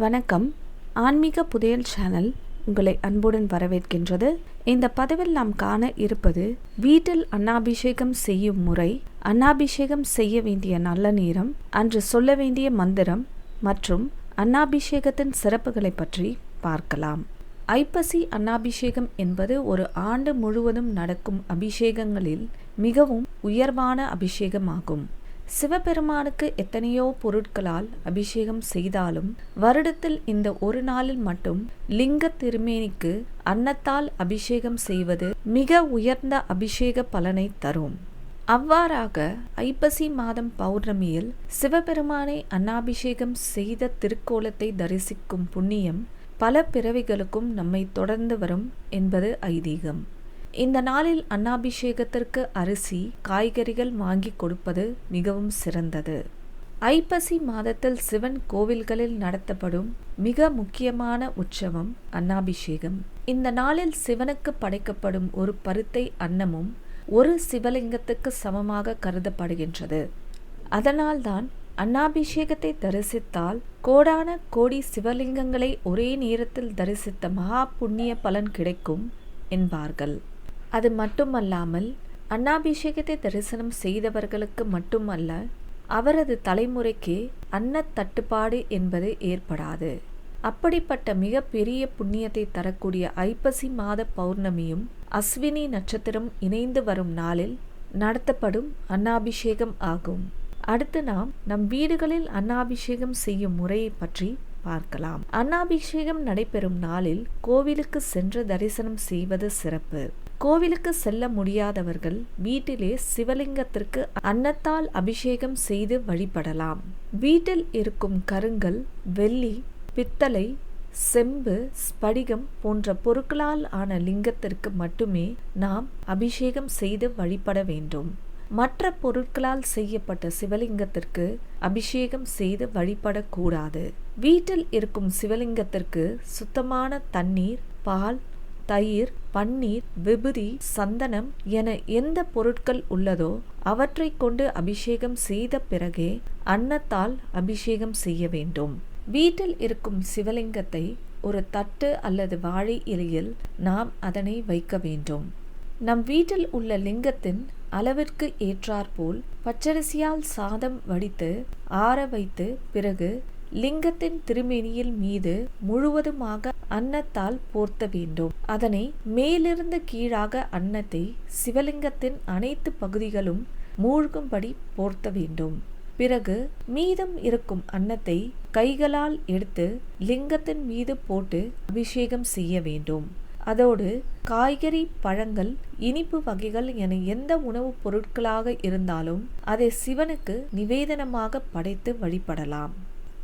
வணக்கம். ஆன்மீக புதையல் சேனல் உங்களை அன்புடன் வரவேற்கின்றது. இந்த பதிவில் நாம் காண இருப்பது வீட்டில் அன்னாபிஷேகம் செய்யும் முறை அன்னாபிஷேகம் செய்ய வேண்டிய நல்ல நேரம் அன்று சொல்ல வேண்டிய மந்திரம் மற்றும் அன்னாபிஷேகத்தின் சிறப்புகளை பற்றி பார்க்கலாம். ஐப்பசி அன்னாபிஷேகம் என்பது ஒரு ஆண்டு முழுவதும் நடக்கும் அபிஷேகங்களில் மிகவும் உயர்வான அபிஷேகமாகும். சிவபெருமானுக்கு எத்தனையோ பொருட்களால் அபிஷேகம் செய்தாலும் வருடத்தில் இந்த ஒரு நாளில் மட்டும் லிங்க திருமேனிக்கு அன்னத்தால் அபிஷேகம் செய்வது மிக உயர்ந்த அபிஷேக பலனை தரும். அவ்வாறாக ஐப்பசி மாதம் பௌர்ணமியில் சிவபெருமானை அன்னாபிஷேகம் செய்த திருக்கோலத்தை தரிசிக்கும் புண்ணியம் பல பிறவிகளுக்கும் நம்மை தொடர்ந்து வரும் என்பது ஐதீகம். இந்த நாளில் அன்னாபிஷேகத்திற்கு அரிசி காய்கறிகள் வாங்கி கொடுப்பது மிகவும் சிறந்தது. ஐப்பசி மாதத்தில் சிவன் கோவில்களில் நடத்தப்படும் மிக முக்கியமான உற்சவம் அன்னாபிஷேகம். இந்த நாளில் சிவனுக்கு படைக்கப்படும் ஒரு பருத்தை அன்னமும் ஒரு சிவலிங்கத்துக்கு சமமாக கருதப்படுகின்றது. அதனால்தான் அன்னாபிஷேகத்தை தரிசித்தால் கோடான கோடி சிவலிங்கங்களை ஒரே நேரத்தில் தரிசித்த மகா புண்ணிய பலன் கிடைக்கும் என்பார்கள். அது மட்டுமல்லாமல் அன்னாபிஷேகத்தை தரிசனம் செய்தவர்களுக்கு மட்டுமல்ல அவரது தலைமுறைக்கு அன்ன தட்டுப்பாடு என்பது ஏற்படாது. அப்படிப்பட்ட மிக பெரிய புண்ணியத்தை தரக்கூடிய ஐப்பசி மாத பௌர்ணமியும் அஸ்வினி நட்சத்திரம் இணைந்து வரும் நாளில் நடத்தப்படும் அன்னாபிஷேகம் ஆகும். அடுத்து நாம் நம் வீடுகளில் அன்னாபிஷேகம் செய்யும் முறையை பற்றி பார்க்கலாம். அன்னாபிஷேகம் நடைபெறும் நாளில் கோவிலுக்கு சென்று தரிசனம் செய்வது சிறப்பு. கோவிலுக்கு செல்ல முடியாதவர்கள் வீட்டிலே சிவலிங்கத்திற்கு அன்னத்தால் அபிஷேகம் செய்து வழிபடலாம். வீட்டில் இருக்கும் கருங்கல் வெள்ளி பித்தளை செம்பு ஸ்படிகம் போன்ற பொருட்களால் ஆன லிங்கத்திற்கு மட்டுமே நாம் அபிஷேகம் செய்து வழிபட வேண்டும். மற்ற பொருட்களால் செய்யப்பட்ட சிவலிங்கத்திற்கு அபிஷேகம் செய்து வழிபடக்கூடாது. வீட்டில் இருக்கும் சிவலிங்கத்திற்கு சுத்தமான தண்ணீர் பால் தயிர் பன்னீர் விபுதி சந்தனம் என எந்த பொருட்கள் உள்ளதோ அவற்றை கொண்டு அபிஷேகம் செய்த பிறகே அன்னத்தால் அபிஷேகம் செய்ய வேண்டும். வீட்டில் இருக்கும் சிவலிங்கத்தை ஒரு தட்டு அல்லது வாழை இலையில் நாம் அதனை வைக்க வேண்டும். நம் வீட்டில் உள்ள லிங்கத்தின் அளவிற்கு ஏற்றாற்போல் பச்சரிசியால் சாதம் வடித்து ஆற வைத்து பிறகு லிங்கத்தின் திருமேனியில் மீது முழுவதுமாக அன்னத்தால் போர்த்த வேண்டும். அதனை மேலிருந்து கீழாக அன்னத்தை சிவலிங்கத்தின் அனைத்து பகுதிகளும் மூழ்கும்படி போர்த்த வேண்டும். பிறகு மீதம் இருக்கும் அன்னத்தை கைகளால் எடுத்து லிங்கத்தின் மீது போட்டு அபிஷேகம் செய்ய வேண்டும். அதோடு காய்கறி பழங்கள் இனிப்பு வகைகள் என எந்த உணவுப் பொருட்களாக இருந்தாலும் அதை சிவனுக்கு நிவேதனமாக படைத்து வழிபடலாம்.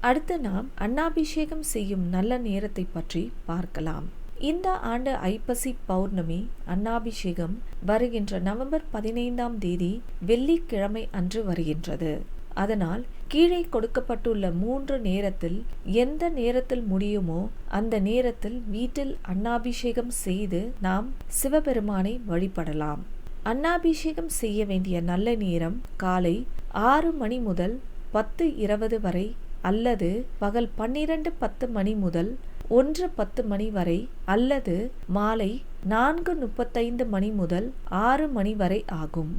அடுத்து நாம் அன்னாபிஷேகம் செய்யும் நல்ல நேரத்தை பற்றி பார்க்கலாம். இந்த ஆண்டு ஐப்பசி பௌர்ணமி அன்னாபிஷேகம் வருகின்ற நவம்பர் பதினைந்தாம் தேதி வெள்ளிக்கிழமை அன்று வருகின்றது. அதனால் கீழே கொடுக்கப்பட்டுள்ள மூன்று நேரத்தில் எந்த நேரத்தில் முடியுமோ அந்த நேரத்தில் வீட்டில் அன்னாபிஷேகம் செய்து நாம் சிவபெருமானை வழிபடலாம். அன்னாபிஷேகம் செய்ய வேண்டிய நல்ல நேரம் காலை ஆறு மணி முதல் பத்து இருபது வரை அல்லது பகல் பன்னிரண்டு பத்து மணி முதல் ஒன்று பத்து மணி வரை அல்லது மாலை நான்கு முப்பத்தைந்து மணி முதல் ஆறு மணி வரை ஆகும்.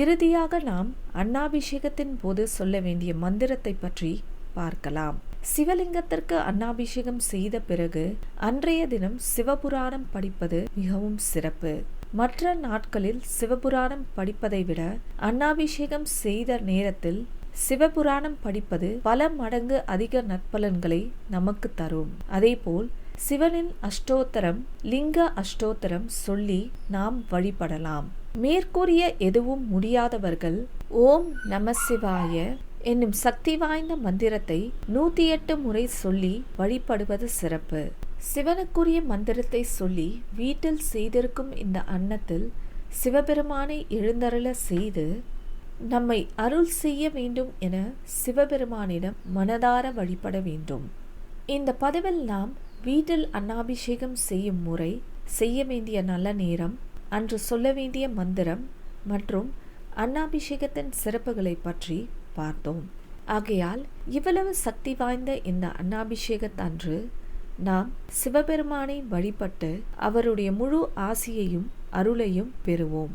இறுதியாக நாம் அன்னாபிஷேகத்தின் போது சொல்ல வேண்டிய மந்திரத்தை பற்றி பார்க்கலாம். சிவலிங்கத்திற்கு அன்னாபிஷேகம் செய்த பிறகு அன்றைய தினம் சிவபுராணம் படிப்பது மிகவும் சிறப்பு. மற்ற நாட்களில் சிவபுராணம் படிப்பதை விட அன்னாபிஷேகம் செய்த நேரத்தில் சிவபுராணம் படிப்பது பல மடங்கு அதிக நற்பலன்களை நமக்கு தரும். அதேபோல் சிவனின் அஷ்டோத்தரம் லிங்க அஷ்டோத்தரம் சொல்லி நாம் வழிபடலாம். மேற்கூறிய எதுவும் முடியாதவர்கள் ஓம் நம சிவாய என்னும் சக்தி வாய்ந்த மந்திரத்தை நூத்தி எட்டு முறை சொல்லி வழிபடுவது சிறப்பு. சிவனுக்குரிய மந்திரத்தை சொல்லி வீட்டில் செய்திருக்கும் இந்த அன்னத்தில் சிவபெருமானை எழுந்தருள செய்து நம்மை அருள் செய்ய வேண்டும் என சிவபெருமானிடம் மனதார வழிபட வேண்டும். இந்த பதிவில் நாம் வீட்டில் அன்னாபிஷேகம் செய்யும் முறை செய்ய வேண்டிய நல்ல நேரம் அன்று சொல்ல வேண்டிய மந்திரம் மற்றும் அன்னாபிஷேகத்தின் சிறப்புகளை பற்றி பார்த்தோம். ஆகையால் இவ்வளவு சக்தி வாய்ந்த இந்த அன்னாபிஷேகத்தன்று நாம் சிவபெருமானை வழிபட்டு அவருடைய முழு ஆசியையும் அருளையும் பெறுவோம்.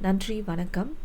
நன்றி வணக்கம்.